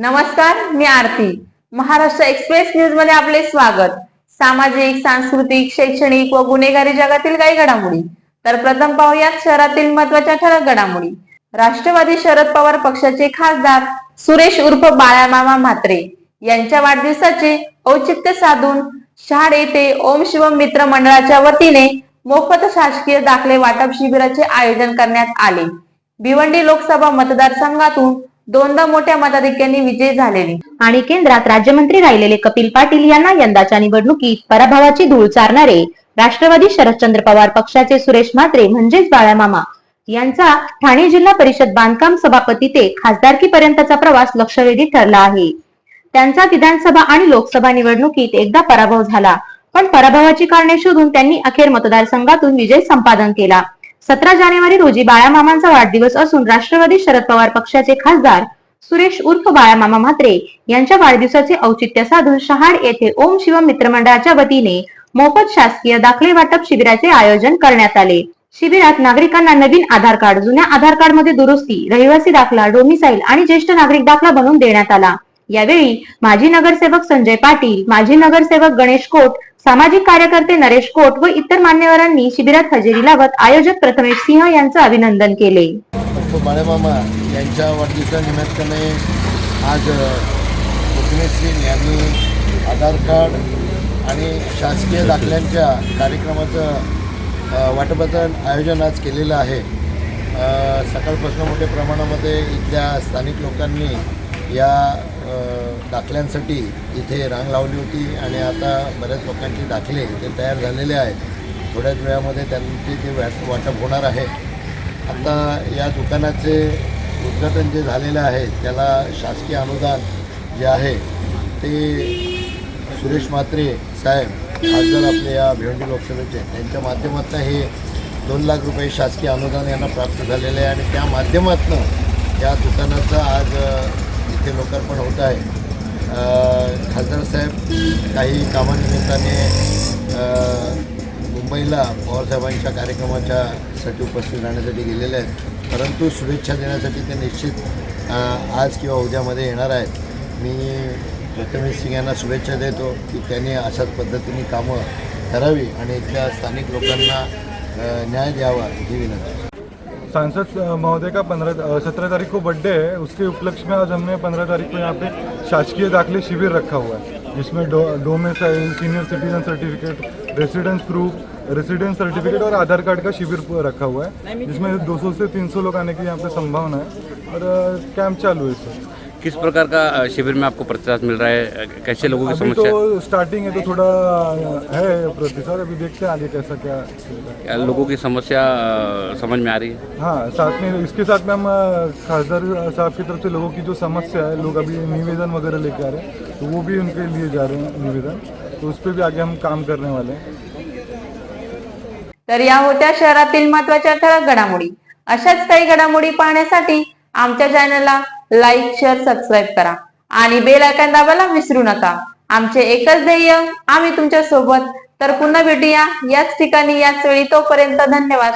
नमस्कार मी आरती. महाराष्ट्र एक्सप्रेस न्यूजमध्ये आपले स्वागत. सामाजिक सांस्कृतिक शैक्षणिक व गुन्हेगारी जगातील काही घडामोडी. तर प्रथम पाहूयात शहरातील महत्त्वाच्या ठळक घडामोडी. राष्ट्रवादी शरद पवार पक्षाचे खासदार सुरेश उर्फ बाळामामा म्हात्रे यांच्या वाढदिवसाचे औचित्य साधून शहाड येथे ओम शिवम मित्र मंडळाच्या वतीने मोफत शासकीय दाखले वाटप शिबिराचे आयोजन करण्यात आले. भिवंडी लोकसभा मतदारसंघातून दोनदा मोठ्या मताधिक्यांनी विजय झालेली. आणि केंद्रात राज्यमंत्री राहिलेले कपिल पाटील यांना यंदाच्या निवडणुकीत पराभवाची धूळ चारणारे राष्ट्रवादी शरदचंद्र पवार पक्षाचे सुरेश म्हात्रे म्हणजेच बाळामामा यांचा ठाणे जिल्हा परिषद बांधकाम सभापती ते खासदारकी पर्यंतचा प्रवास लक्षवेधी ठरला आहे. त्यांचा विधानसभा आणि लोकसभा निवडणुकीत एकदा पराभव झाला पण पराभवाची कारणे शोधून त्यांनी अखेर मतदारसंघातून विजय संपादन केला. सतरा जानेवारी रोजी बाळामामांचा वाढदिवस असून राष्ट्रवादी शरद पवार पक्षाचे खासदार सुरेश उर्फ बाळामामा म्हात्रे यांच्या वाढदिवसाचे औचित्य साधून शहाड येथे ओम शिवम मित्रमंडळाच्या वतीने मोफत शासकीय दाखले वाटप शिबिराचे आयोजन करण्यात आले. शिबिरात नागरिकांना नवीन आधार कार्ड जुन्या आधार कार्डमध्ये दुरुस्ती रहिवासी दाखला डोमिसाईल आणि ज्येष्ठ नागरिक दाखला बनवून देण्यात आला. यावेळी माजी नगरसेवक संजय पाटील माजी नगरसेवक गणेश कोट सामाजिक कार्यकर्ते नरेश कोट व इतर मान्यवरांनी शिबिरात हजेरी लावत आयोजक प्रथमेश सिंह यांचं अभिनंदन केले. बाळेमामा यांच्या वाढदिवसानिमित्ताने आज प्रथमेश सिंग यांनी आधार कार्ड आणि शासकीय दाखल्यांच्या कार्यक्रमाचं वाटपाचं आयोजन आज केलेलं आहे. सकाळपासून मोठ्या प्रमाणामध्ये इथल्या स्थानिक लोकांनी या दाखल्यांसाठी इथे रांग लावली होती आणि आता बऱ्याच लोकांचे दाखले ते तयार झालेले आहेत. थोड्याच वेळामध्ये त्यांचे ते वाट- वाटप होणार आहे. आता या दुकानाचे उद्घाटन जे झालेलं आहे त्याला शासकीय अनुदान जे आहे ते सुरेश म्हात्रे साहेब खासदार आपले या भिवंडी लोकसभेचे त्यांच्या माध्यमातून हे दोन लाख रुपये शासकीय अनुदान यांना प्राप्त झालेले आहे. आणि त्या माध्यमातून या दुकानाचं आज ते इथे लोकार्पण होत आहे. खासदार साहेब काही कामानिमित्ताने मुंबईला पवारसाहेबांच्या कार्यक्रमाच्या साठी उपस्थित राहण्यासाठी गेलेले आहेत. परंतु शुभेच्छा देण्यासाठी ते निश्चित आज किंवा उद्यामध्ये येणार आहेत. मी प्रथमेश सिंग यांना शुभेच्छा देतो की त्यांनी अशाच पद्धतीने कामं करावी आणि इथल्या स्थानिक लोकांना न्याय द्यावा ही विनंती. सांसद महोदय का पंद्रह सत्रह तारीख को बर्थडे है। उसके उपलक्ष्य में आज हमने पंद्रह तारीख को यहाँ पे शासकीय दाखिले शिविर रखा हुआ है, जिसमें डो domicile senior citizen certificate residence proof residence certificate और आधार कार्ड का शिविर रखा हुआ है, जिसमें 200 से 300 लोग आने की यहाँ पे संभावना है। और कैंप चालू है सर किस प्रकार का शिविर में आपको प्रतिसाद मिल रहा है? कैसे लोगों की अभी समस्या? तो स्टार्टिंग है तो थोड़ा है प्रतिसाद अभी देखते हैं आगे कैसा क्या। क्या लोगों की समस्या अ, समझ में आ रही है? हाँ साथ में इसके साथ में हम खासदार साहब की तरफ से लोगों की जो समस्या है लोग अभी निवेदन वगैरह लेके आ रहे हैं तो वो भी उनके लिए जा रहे हैं निवेदन तो उस पर भी आगे हम काम करने वाले हैं। तर या होत्या शहरातील महत्त्वाच्या ठळक घडामोडी अशाच काही घडामोडी पाहण्यासाठी आमच्या चॅनलला लाईक शेअर सबस्क्राईब करा. आणि बेल आयकॉन दाबायला विसरू नका. आमचे एकच ध्येय आम्ही तुमच्यासोबत तर पुन्हा भेटूया याच ठिकाणी याच वेळी. तोपर्यंत धन्यवाद.